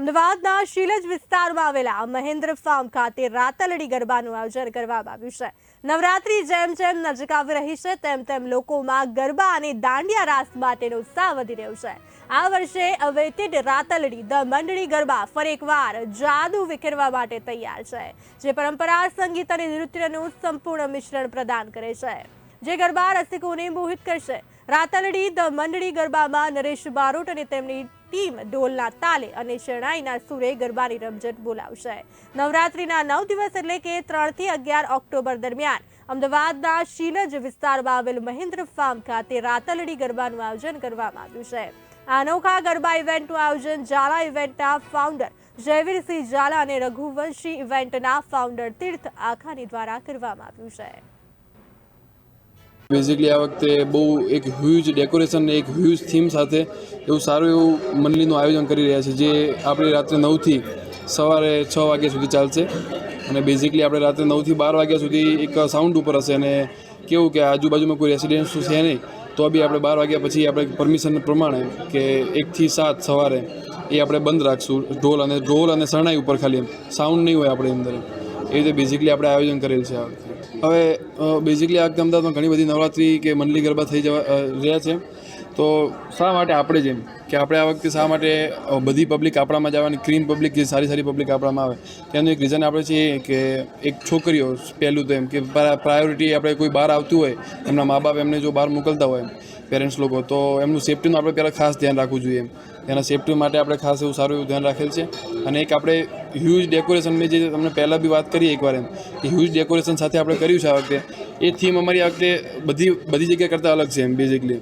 અમદાવાદના શીલજ વિસ્તારમાં આવેલા મહેન્દ્ર ફાર્મ ખાતે રાતલડી ગરબાનું આયોજન કરવામાં આવ્યું છે. નવરાત્રી જેમ જેમ નજીક આવી રહી છે, તેમ તેમ લોકોમાં ગરબા અને દાંડિયા રાસ માટેનો ઉત્સાહ વધી રહ્યો છે. આ વર્ષે અવેટેડ રાતલડી ધ મંડળી ગરબા ફરી એકવાર જાદુ વિખેરવા માટે તૈયાર છે, જે પરંપરા, સંગીત અને નૃત્યનું સંપૂર્ણ મિશ્રણ પ્રદાન કરે છે. જે ગરબા રસિકોને મોહિત કરશે. રાતલડી ધ મંડળી ગરબામાં નરેશ બારોટ અને તેમની ટીમ ઢોલના તાલે અને શરણાઈના સુરે ગરબાની રમઝટ બોલાવશે. નવરાત્રીના નવ દિવસ એટલે કે ત્રણથી અગિયાર ઓક્ટોબર દરમિયાન અમદાવાદના શીલજ વિસ્તારમાં આવેલ મહેન્દ્ર ફાર્મ ખાતે રાતલડી ગરબાનું આયોજન કરવામાં આવ્યું છે. આ અનોખા ગરબા ઇવેન્ટનું આયોજન ઝાલા ઇવેન્ટના ફાઉન્ડર જયવીરસિંહ ઝાલા અને રઘુવંશી ઇવેન્ટના ફાઉન્ડર તીર્થ આખાની દ્વારા કરવામાં આવ્યું છે. બેઝિકલી આ વખતે બહુ એક હ્યુજ ડેકોરેશન એક હ્યુજ થીમ સાથે એવું સારું એવું મંડળીનું આયોજન કરી રહ્યા છે, જે આપણે રાત્રે નવથી સવારે છ વાગ્યા સુધી ચાલશે. અને બેઝિકલી આપણે રાત્રે નવથી બાર વાગ્યા સુધી એક સાઉન્ડ ઉપર હશે અને કેવું કે આજુબાજુમાં કોઈ રેસિડેન્સ છે નહીં, તો બી આપણે બાર વાગ્યા પછી આપણે પરમિશન પ્રમાણે કે એકથી સાત સવારે એ આપણે બંધ રાખશું. ઢોલ અને ઢોલ અને શરણાઈ ઉપર ખાલી સાઉન્ડ નહીં હોય આપણે અંદર. એ રીતે બેઝિકલી આપણે આયોજન કરેલ છે હવે બેઝિકલી આ અમદાવાદમાં ઘણી બધી નવરાત્રિ કે મંડલી ગરબા થઈ જવા રહ્યા છે. તો શા માટે આપણે જેમ કે આપણે આ વખતે શા માટે બધી પબ્લિક આપણામાં જવાની ક્રીમ પબ્લિક જે સારી સારી પબ્લિક આપણામાં આવે, તેનું એક રીઝન આપણે છે કે એક છોકરીઓ પહેલું તો એમ કે પ્રાયોરિટી આપણે કોઈ બહાર આવતું હોય, એમના મા બાપ એમને જો બહાર મોકલતા હોય એમ પેરેન્ટ્સ લોકો, તો એમનું સેફ્ટીનું આપણે પહેલાં ખાસ ધ્યાન રાખવું જોઈએ એમ. એના સેફ્ટી માટે આપણે ખાસ એવું સારું એવું ધ્યાન રાખેલ છે. અને એક આપણે હ્યુજ ડેકોરેશન મેં જે તમને પહેલાં બી વાત કરી એકવાર એમ કે હ્યુજ ડેકોરેશન સાથે આપણે કર્યું છે આ વખતે. એ થીમ અમારી આ વખતે બધી બધી જગ્યાએ કરતાં અલગ છે એમ બેઝિકલી